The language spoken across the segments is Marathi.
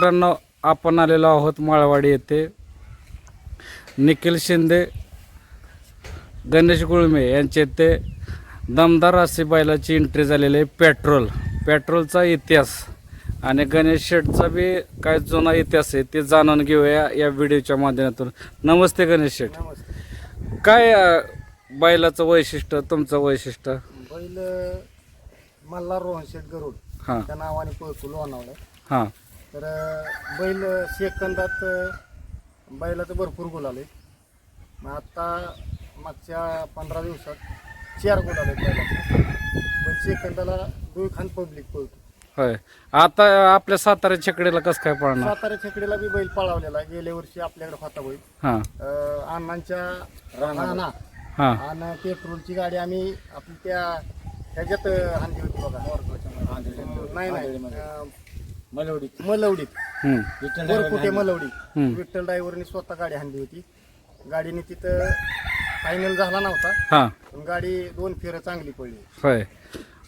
मित्रांनो आपण आलेलो आहोत माळवाडी येथे. निखिल शिंदे गणेश गुळमे यांचे ते दमदार अशी बैलाची एंट्री झालेली आहे पेट्रोल. पेट्रोलचा इतिहास आणि गणेश शेठचा बी काय जुना इतिहास आहे ते जाणून घेऊया या व्हिडिओच्या माध्यमातून. नमस्ते गणेश शेठ. नमस्ते काय बैलाचं वैशिष्ट्य तुमचं वैशिष्ट्य? बैल मल्हार रोहन शेठ गरुड. हां. त्या नावाने पळतो लोणावळ्या हां. तर बैल सेकंदात अं, बैलाचं भरपूर गुल आले. मग आता मागच्या पंधरा दिवसात चार गुल आले बैलाचे. पण सेकंदाला दुई खान पब्लिक पळतो. होय. आता आपल्या सातारा छकडीला कसं काय पळणार? सातारा छकडीला बी बैल पळावलेला. आहे. गेल्या वर्षी आपल्याकडे होता बैल. हां. अं, अण्णांच्या राणा. हां. आणि पेट्रोलची गाडी आम्ही आपली त्या ह्याच्यात हांदी होती बघा. नाही नाही. अं, मलवडीत. मलवडीत. हम्म. वरकुटे मलवडी हम्म. विठ्ठल ड्रायव्हरनी स्वतः गाडी आणली होती. गाडीने तिथं फायनल झाला नव्हता. हां. पण गाडी दोन फेरं चांगली पडली. होय.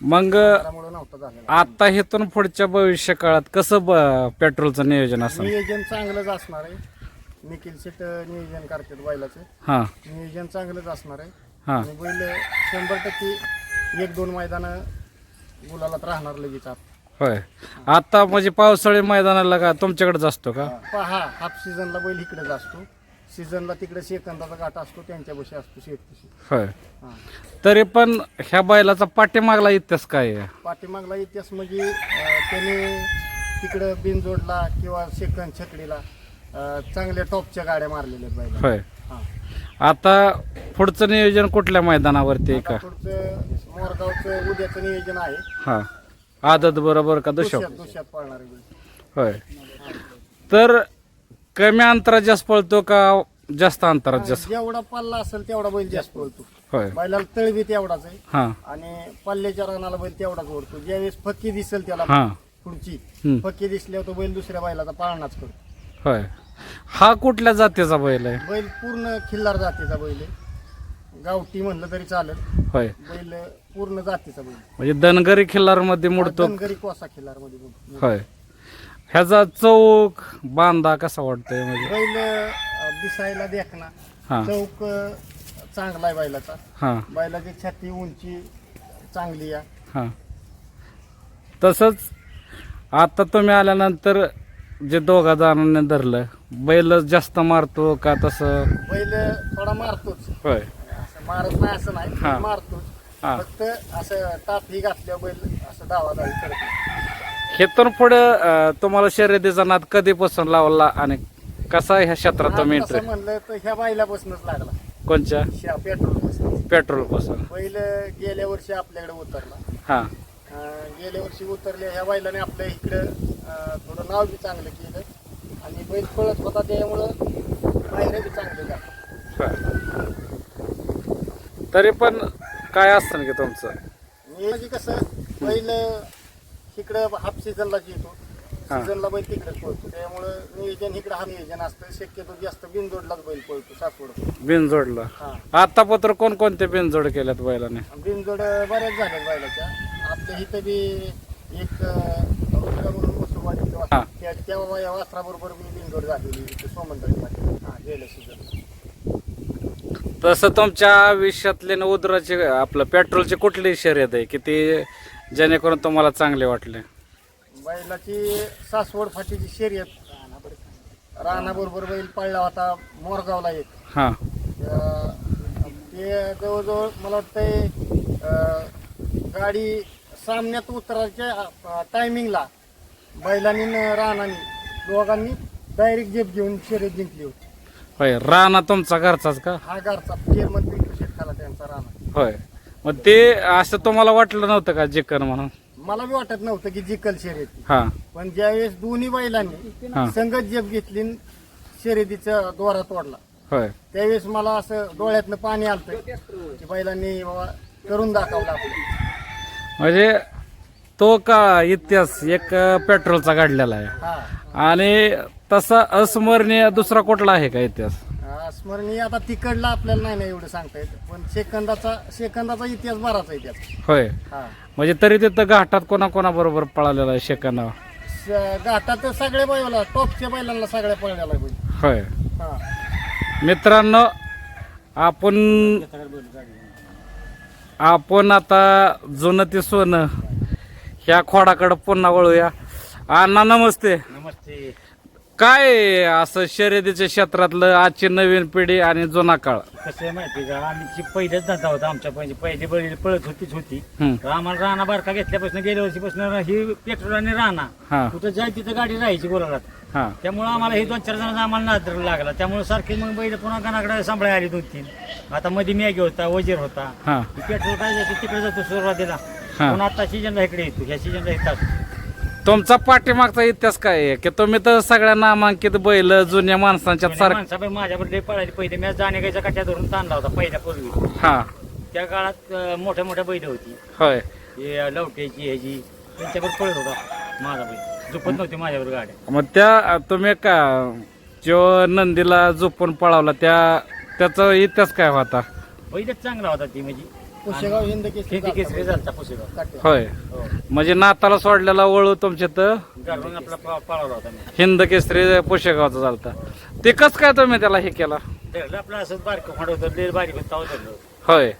मग त्यामुळे नव्हता आता हेतून पुढच्या भविष्य काळात कसं ब- पेट्रोलचं नियोजन असं नियोजन चांगलंच असणार आहे. निखिल शेट नियोजन करतात बैलाचं. हां. नियोजन चांगलंच असणार आहे. हां. आणि बैल शंभर टक्के एक दोन मैदानं गुलालात राहणार लगेच आत. होय. आता म्हणजे पावसाळी मैदानाला का तुमच्याकडेच असतो का? पहा हाफ सीझनला बैल इकडेच असतो. सीझनला तिकडे सेकंदाचा गाठा असतो त्यांच्यापाशी असतो शेतकशी होय. हा. तरी पण ह्या बैलाचा पाठीमागला इतिहास काय आहे? पाठीमागला इतिहास म्हणजे अं, त्याने तिकडं बिनजोडला किंवा सेकंद छकडीला अं, चांगल्या टॉपच्या गाड्या मारलेल्या आहेत बैला होय. हा. आता पुढचं नियोजन कुठल्या मैदानावरती आहे का? आता पुढचं मोरगावचं उद्याचं नियोजन आहे. हां. आदत बरोबर का दुष्यात पळणार. होय. तर कमी अंतरात जास्त पळतो का जास्त अंतरात जास्त? जेवढा पल्ला असेल तेवढा बैल जास्त पळतो. होय. बैलाला तळबी तेवढाच आहे. हां. आणि पल्ल्याच्या रानाला बैल तेवढाच ओढतो. ज्यावेळेस फक्की दिसेल त्याला हां. पुढची. हम्म. फक्की दिसल्यावर तो बैल दुसऱ्या बैलाचा पाळणाच करतो. होय. हा कुठल्या जातीचा बैल आहे? बैल पूर्ण खिल्लार जातीचा बैल आहे. गावठी म्हणलं तरी चालेल. होय. बैल पूर्ण जातीचा बैल. म्हणजे धनगरी खिल्लारमध्ये मोडतो. धनगरी कोसा खिल्लारमध्ये. होय. ह्याचा चौक बांधा कसा वाटतोय म्हणजे? बैल अं, दिसायला देखना. हा. चौक अं, चांगला आहे बैलाचा. हा. बैलाची छाती उंची चांगली आहे. हा. तसंच आता तुम्ही आल्यानंतर जे दोघा जणांनी धरलं बैल जास्त मारतो का तसं? बैल थोडा मारतोच. होय. असं मारत नाही असं नाही हा. मारतोच. हा. फक्त असं टापी घातल्या बैल असं डावी करतो हेतून पुढे तुम्हाला शर्यतीचा नाद कधीपासून लावला आणि कसा ह्या क्षेत्रात तुम्ही तसं म्हणलं तर ह्या बैलापासूनच लागला. कोणच्या? शा पेट्रोलपासून पेट्रोलपासून बैल गेल्या वर्षी आपल्याकडे उतरला. हा. अं, गेल्या वर्षी उतरले ह्या बैलाने आपल्या इकडं अं, थोडं नाव बी चांगलं केलं. आणि बैल पळत होता त्यामुळं बाहेर बी चांगले झाले. तरी पण काय असतं की तुमचं? म्हणजे कसं बैल इकडं हाफ सीझनलाच येतो हा. सीझनला बैल तिकडेच पळतो. त्यामुळं नियोजन इकडं हा नियोजन असतं. शक्यतो जास्त बिनजोडलाच बैल पळतो सासवड बिनजोडला? हा. आता पत्र कोणकोणते बिनजोड केल्यात बैलाने? बिनजोड बऱ्याच झाल्यात बैलाच्या. आपल्या इथं बी एक अं, रुद्रा म्हणून हा. त्या तेव्हा या वासराबरोबर मी बिनजोड झालेली इथं सोमंतळीमध्ये हा गेल्या सीझन तसं तुमच्या आयुष्यातले न उदराचे आपलं पेट्रोलची कुठली शर्यत आहे? की ती जेणेकरून तुम्हाला चांगले वाटले? बैलाची सासवड फाटीची शर्यत. राणाबरोबर बैल पळला होता मोरगावला एक. हां. अं, ते जवळजवळ मला वाटतंय गाडी सामन्यात उतरायच्या टायमिंगला बैलांनी न राणानी दोघांनी डायरेक्ट जेप घेऊन शर्यत जिंकली होती. होय राणा तुमचा घरचाच का? हा घरचा चेअरमन पिंटू शेटकाला त्यांचा राणा. होय. मग ते असं तुम्हाला वाटलं नव्हतं का जिकन म्हणून? मला बी वाटत नव्हतं की जिकल शर्यती. हां. पण ज्यावेळेस दोन्ही बैलांनी. संगत जेप घेतली न शर्यतीचा द्वारा तोडला होय. त्यावेळेस मला असं डोळ्यातनं पाणी आलतं की बैलांनी बाबा करून दाखवलं म्हणजे तो का इतिहास एक पेट्रोलचा काढलेला आहे. हा. आणि तसा अस्मरणीय दुसरा कुठला आहे का इतिहास? हा, स्मरणीय आता तिकडला आपल्याला नाही ना एवढं सांगता येत. पण सेकंदाचा सेकंदाचा इतिहास बराच आहे त्याचा होय. हा. म्हणजे तरी तिथं घाटात कोणा कोणाबरोबर पळालेला आहे शेकांना? स- घाटात सगळ्या बैला टॉपच्या बैलांना सगळ्या पळण्याला बैल. होय. हा. मित्रांनो आपण आपण आता जुनं ते सोनं ह्या खोडाकडं पुन्हा वळूया. अण्णा नमस्ते. नमस्ते. काय असं शर्यतीच्या क्षेत्रातलं आजची नवीन पिढी आणि जुना काळ? कसं आहे माहिती का? आमची पहिलेच धंदा होता आमच्या पहिले पहिली बैल पळत होतीच होती. हम्म. तर आम्हाला राणा बारका घेतल्यापासून गेल्या वर्षीपासून ही पेट्रोल आणि राणा कुठं जाय तिथं गाडी राहायची हा. त्यामुळे आम्हाला हे दोन चार जण आम्हाला नादर लागला. त्यामुळे सारखे मग बैल पुन्हा गणाकडे सांभाळा आली दोन तीन आता मध्ये मॅगी होता वजीर होता. हा. पेट्रोल काय जाते तिकडे जातो सुरुवातीला. हा. पुन्हा आता सीजनला इकडे येतो. ह्या सीजनला येतात तुमचा पाठीमागचा इतिहास काय आहे? की तुम्ही तर सगळ्या नामांकित बैल जुन्या माणसांच्या सारखं माझ्याबरोबर पळायची पहिले मी जाणेगायचा कट्या धरून ताणला होता पहिल्या पूर्वी हा. त्या काळात अं, मोठ्या मोठ्या बैल होती. होय. हे लवट्याची ह्याची त्यांच्यावर पळत होता माझा बैल. झोपत नव्हती माझ्यावर गाड्या. मग त्या तुम्ही का जो नंदीला झोपून पळावला त्या त्याचा इतिहास काय होता? पहिलेच चांगला होता ती म्हणजे. पुशेगाव हिंद केसरी केसरी झालता पुसेगाव. काट्या. होय. हो. म्हणजे नाताला सोडलेला वळू तुमच्या तर? घरून आपला पा- पळवला होता मी. हिंद केसरी पुशेगावचा चालता ते कस काय तुम्ही त्याला हे केला? धरलं आपलं असंच बारकं खोंड होतं लय बारीक होतं तेव्हा धरलं होय.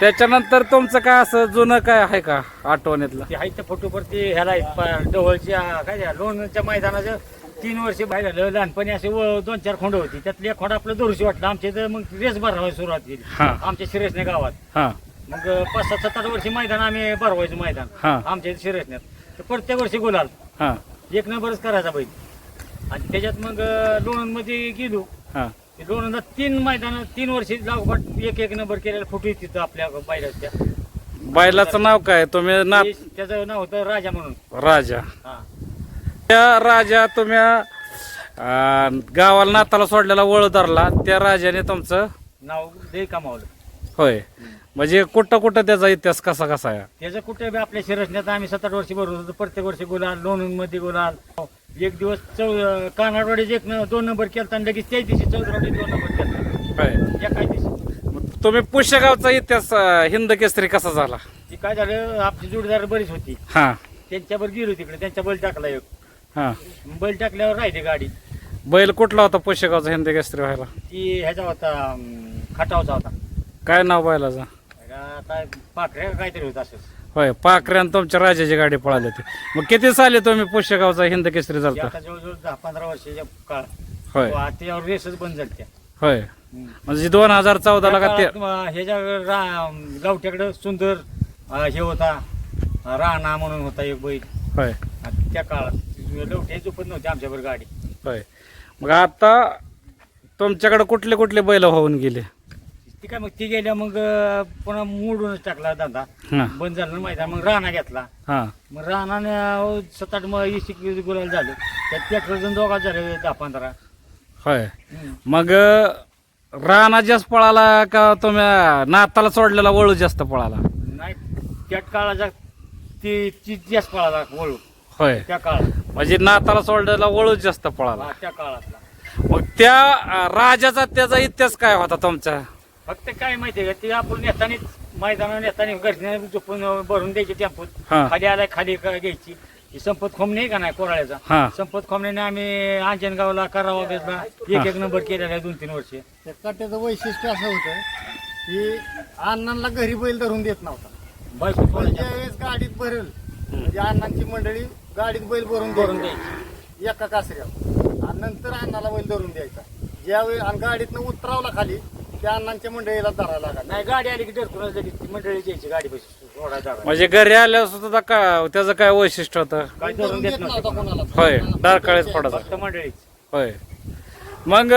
त्याच्यानंतर तुमचं काय असं जुनं काय आहे का आठवणीतलं? ते आहे त्या फोटोवर ते ह्याला आहेत, प- डवळच्या काय त्या लोणच्या मैदानाचं तीन वर्ष बाहेर झालं लहानपणी असे व- दोन चार खोंड होती. त्यातली एक खोंड आपलं दोरशी वाटलं. आमच्या इथं मग रेस भरवायला सुरुवात केली. हा. आमच्या शिरसने गावात. हा. मग पाच सात सात आठ वर्षी मैदान आम्ही भरवायचं मैदान. हा. आमच्या इथे शिरसण्यात. तर प्रत्येक वर्षी गुलाल. हा. एक नंबरच करायचा बैल. आणि त्याच्यात मग लोणंदमध्ये गेलो. हा. ते लोणंदात तीन मैदान तीन वर्षी लागोपाठ एक एक नंबर केलेला फोटो तिथं आपल्या बैलाच्या बैलाचं नाव काय? तुम्ही ना ते- त्याचं नाव होतं राजा म्हणून. राजा. हा. त्या राजा तुम्ही गावाला नाताला सोडलेला वळ धरला. त्या राजाने तुमचं नाव लय कमावलं. होय. म्हणजे कुठं कुठं त्याचा इतिहास कसा कसा आहे? त्याचं कुठे बी आपल्या शिरसण्यात आम्ही सात आठ वर्षी भरत होतो. प्रत्येक वर्षी गुलाल लोणंदमध्ये गुलाल. एक दिवस चौ कानाडवाडीचे एक न- दोन नंबर केलता आणि लगेच त्याच दिवशी चौदरावडी दोन नंबर केलता. होय. एकाच दिवशी. मग तुम्ही पुष्यगावचा इतिहास अं, हिंद केसरी कसा झाला? ती काय झालं आपली जोडीदार बरीच होती. हा. त्यांच्यावर गेलो तिकडे त्यांच्या बैल टाकला एक. हा. बैल टाकल्यावर राहिली गाडी. बैल कुठला होता पुष्यगावचा हिंद केसरी व्हायला? ती ह्याचा होता अं, खटावचा होता. काय नाव बैलाचं? पाखऱ्या का काहीतरी होत असं होय पाखऱ्यान तुमच्या राजाची गाडी पळाली होती. मग किती साली तुम्ही पुष्यगावचा हिंद केसरी ती झालता? आता जवळजवळ दहा पंधरा वर्षाच्या काळ. होय. त्यावर रेसच बंद झाली त्या. होय. म्हणजे दोन हजार चौदाला का ते ह्याच्या रा- गावठ्याकडं सुंदर अं, हे होता अं, राणा म्हणून होता एक बैल. होय. आणि त्या काळात लवटे झोपत नव्हते आमच्यावर गाडी. होय. मग आता तुमच्याकडे कुठले कुठले बैल होऊन गेले? ती काय मग ती गेल्या मग पुन्हा मोडूनच टाकला धंदा. हा. बंद झालं ना मैदान मग राणा घेतला. हा. मग राणाने सात आठ मग इशिक गुलाल झालं. त्यात पेट्रोल दोघा झाले दहा पंधरा. होय. हम्म. मग राणा जास्त पळाला का तुम्ही नाताला सोडलेला वळू जास्त पळाला? नाही त्या काळाचा ती ती जास्त पळाला वळू. होय. त्या काळात. म्हणजे नाताला सोडलेला वळू जास्त पळाला. हा, त्या काळातला. मग त्या अं, राजाचा त्याचा इतिहास काय होता तुमचा? फक्त काय माहितीये का? ते आपण नेतानीच मैदानावर नेतानी घरच्या झोपून भरून द्यायची टेम्पोत. हा. खाली आलाय खाली का घ्यायची. ही संपत खोमणे आहे का नाही कोराळ्याचा? हा. संपत खोमण्याने आम्ही अंजनगावला करावा घेतला एक एक नंबर केलेला आहे दोन तीन वर्ष. त्या काट्याचं वैशिष्ट्य असं होतं की अण्णांना घरी बैल धरून देत नव्हता. बायको पण ज्यावेळेस गाडीत भरेल. म्हणजे अण्णांची मंडळी गाडीत बैल भरून भरून द्यायची. एका कासऱ्यावर. आणि नंतर अण्णाला बैल धरून द्यायचा. ज्यावेळी आणि गाडीतनं उतरावला खाली त्या अण्णांच्या मंडळीला धरायला लागला नाही गाडी आली की डरकुन लगेच ती मंडळी द्यायची गाडी जागा म्हणजे घरी आल्यावर सुद्धा का त्याचं काय वैशिष्ट्य होतं? काय धरून धरून देत नव्हता कोणाला. होय डारकाळीच पडायचा फक्त मंडळीच. होय. मग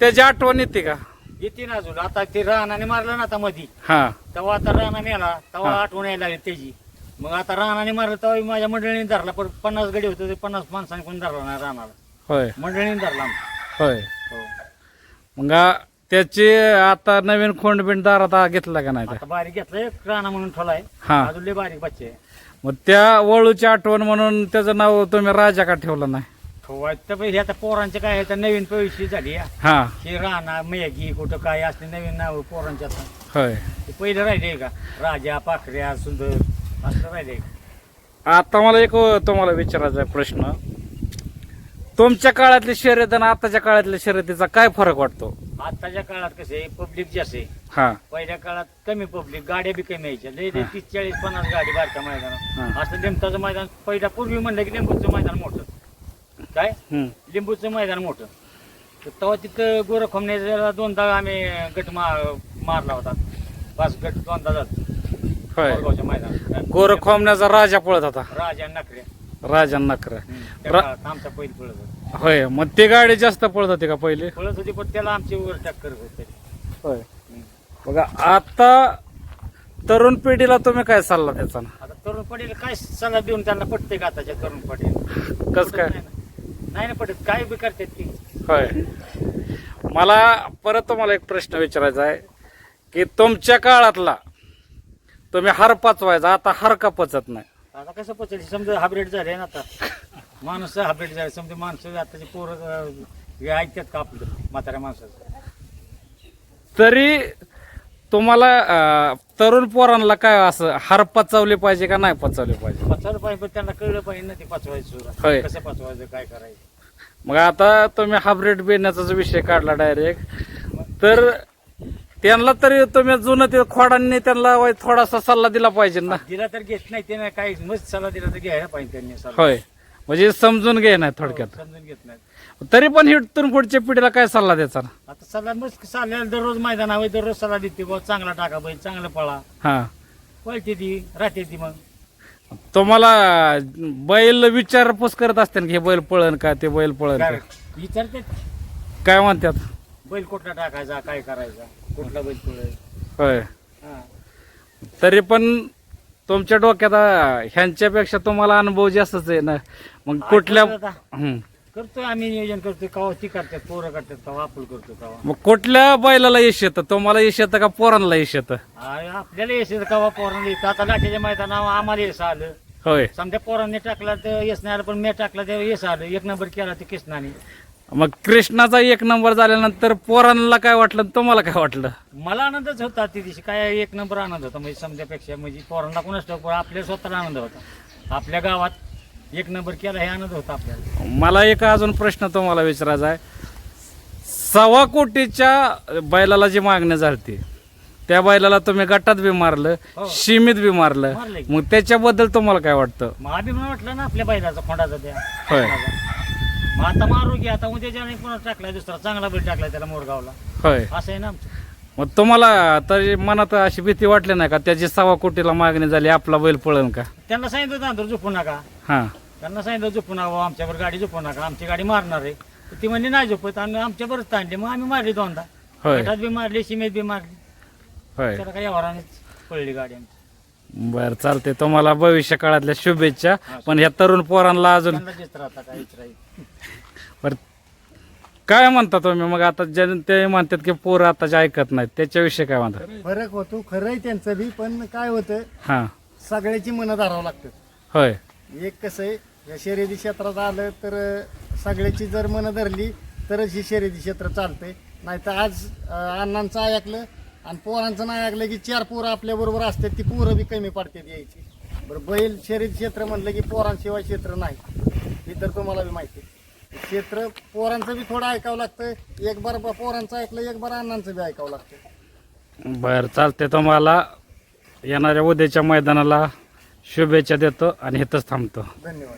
त्याची आठवण येते का? येते ना अजून. आता ते रानाने मारलं ना आता मधी. हा. तेव्हा आता राणा मेला तेव्हा. आठवण यायला लागली त्याची. मग आता रानाने मारलं तेव्हा माझ्या मंडळीने धरला पण पन्नास गडी होते ते पन्नास माणसांनी पण धरला नाही रानाला. होय. मंडळीने धरला आमचा. होय. हो. मग आ, त्याची आता नवीन खोंड बिंड दारात आ- घेतला का नाही त्या? आता बारीक घेतलाय एक राणा म्हणून ठोलाय हा. अजून लय बारीक बच्चे आहे. मग त्या वळूची आठवण म्हणून त्याचं नाव तुम्ही राजा का ठेवलं नाही? ठोवायचं तर बाई हे आता पोरांचे काय आहे तर नवीन पैसे झाली हा. हा. हे राणा मेगी कुठं काय असले नवीन नाव पोरांचे आता होय. ते पहिले राहिले का? राजा पाखऱ्या सुंदर. असं आता मला एक तुम्हाला विचारायचा आहे प्रश्न. तुमच्या काळातली शर्यत आणि आताच्या काळातल्या शर्यतीचा काय फरक वाटतो? आताच्या काळात कसे पब्लिक जास्त हा. पहिल्या काळात कमी पब्लिक गाड्या बी कमी यायच्या. लय लय तीस चाळीस पन्नास गाडी बारक्या मैदानात. हा. असं लिंबताचं मैदान पहिला पूर्वी म्हणलं की लिंबूचं मैदान मोठं. काय. लिंबूचं मैदान मोठं. तर तेव्हा तिथं गोरखोमण्याला दोनदा आम्ही गट मा मारला होता. पाच गट दोनदा जात होय. गोरगावच्या मैदानात. राजा पळत होता. राजा नखरे. राजा नकर त्या रा- काळात आमचा पहिली पळत होता. होय मग ते गाडी जास्त पळत होती का पहिले? पळत होती पण त्याला आमची वर होते होय. बघा आता तरुण पिढीला तुम्ही काय सल्ला द्याचा ना आता तरुण पडेल काय सल्ला देऊन त्यांना पटते का आताच्या तरुण पडेल कस काय? नाही ना पटत. काय बी करतात ती. होय. मला परत तुम्हाला एक प्रश्न विचारायचा आहे की तुमच्या काळातला तुम्ही हार पचवायचा आता हार का पचत नाही? आता कसं पचल? समजा हायब्रिड झाले ना आता. माणूस हायब्रिड झाले. समजा माणसं आताचे पोरं हे ऐकतात का आपलं? म्हाताऱ्या माणसाचं? तरी तुम्हाला अं, तरुण पोरांना काय असं हार पचवले पाहिजे का नाही पचवले पाहिजे? पचवलं पाहिजे पण त्यांना कळलं पाहिजे ना ते पचवायचं. होय. कसं पचवायचं काय करायचं? मग आता तुम्ही हायब्रिड बेण्याचा जो विषय काढला डायरेक्ट. तर त्यांना तरी तुम्ही जुनं ते खोडांनी त्यांना थोडासा सल्ला दिला पाहिजे ना. दिला तर घेत नाही ते नाही काही मस्त सल्ला दिला तर घ्यायला पाहिजे त्यांनी सल्ला. होय. म्हणजे समजून घे नाही थोडक्यात. हो, समजून घेत नाही. तरी पण हिटून पुढच्या पिढीला काय सल्ला द्यायचा ना? आता सल्ला मस्त चाललेला दररोज मैदान हवे दररोज सल्ला देते बुवा चांगला टाका बैल चांगलं पळा. हा. पळते ती राहते ती मग. तुम्हाला बैल विचारपूस करत असते ना की हे बैल पळन का ते बैल पळन का? विचारते काय म्हणतात? बैल कुठला टाकायचा काय करायचा कुठला बैल पळेल? होय. हा. तरी पण तुमच्या डोक्यात आ, ह्यांच्यापेक्षा तुम्हाला अनुभव जास्तच आहे ना. मग कुठल्या हं. करतोय आम्ही नियोजन करतोय कवा ती करतात पोरं करतात कवा आपण करतो कवा. मग कुठल्या बैलाला यश येतं? तुम्हाला यश येतं का पोरांना यश येतं? अरे आपल्याला यश येतं कवा पोरांना येतं. आता लाठीच्या मैदानावर आम्हाला यश आलं. होय. समजा पोरांनी टाकला तर यश नाही आलं पण मी टाकला तर यश आलं. एक नंबर केला ते कृष्णाने मग कृष्णाचा एक नंबर झाल्यानंतर पोरांना काय वाटलं आणि तुम्हाला काय वाटलं? मला आनंदच होता ती दिवशी. काय एक नंबर आनंद होता. म्हणजे समजापेक्षा म्हणजे पोरांना कोणाच ठाऊक आपल्या स्वतःला आनंद होता. आपल्या गावात एक नंबर केला हे आनंद होता आपल्याला. मला एक अजून प्रश्न तुम्हाला विचारायचा आहे. सव्वा कोटीच्या बैलाला जी मागणी झाली त्या बैलाला तुम्ही गटात बी मारलं हो. सीमित बी मारलं. की. मग त्याच्याबद्दल तुम्हाला काय वाटतं? मग अभिमान वाटला ना आपल्या बैलाचा खोंडाचा त्या. होय. खोंडाचा. मग आता मारू की आता उद्याच्याने पुन्हा टाकलाय दुसरा चांगला बैल टाकलाय त्याला मोरगावला. होय. असं आहे ना आमचं. मग तुम्हाला तरी मनात अशी भीती वाटली नाही का त्याची सव्वा कोटीला मागणी झाली आपला बैल पळन का? त्यांना सांगितलं ना झोपू नका. हा. त्यांना सांगितलं झोपू नका बाबा, आमच्यावर गाडी झोपू नका आमची गाडी मारणार आहे. तर ती म्हणजे नाही झोपत आणि आमच्यावरच ताणली मग आम्ही मारली दोनदा. होय. गटात बी मारली सीमेत बी मारली. होय. त्याला काही व्यवहारानेच पडली गाडी आमची. बर चालते तुम्हाला भविष्य काळातल्या शुभेच्छा पण ह्या तरुण पोरांना अजून त्यांना काहीच राहील बर. काय म्हणता तुम्ही? मग आता ज्या- ते म्हणतात की पोरं आताचे ऐकत नाहीत त्याच्याविषयी काय म्हणतात फरक होतो खरंय त्यांचं बी पण काय होतं हा. सगळ्याची मनं धरावं लागतात. होय. एक कसं आहे या शर्यती क्षेत्रात आलं तर अं, सगळ्याची जर मनं धरली तरच ही शर्यती क्षेत्र चालतंय. नाही तर आज अं, अण्णांचं ऐकलं आणि पोरांचं नाही ऐकलं की चार पोरं आपल्या बरोबर असतात ती पोरं बी कमी पडतात यायची. बरं बैल शर्यती क्षेत्र म्हणलं की पोरांशिवाय क्षेत्र नाही. हे तर तुम्हाला बी माहिती आहे. क्षेत्र पोरांचं बी थोडं ऐकावं लागतं एक बार ब- पोरांचं ऐकलं एक बार अण्णांचं बी ऐकावं लागतं बर चालते तुम्हाला येणाऱ्या उद्याच्या मैदानाला शुभेच्छा देतो आणि इथंच थांबतो. धन्यवाद.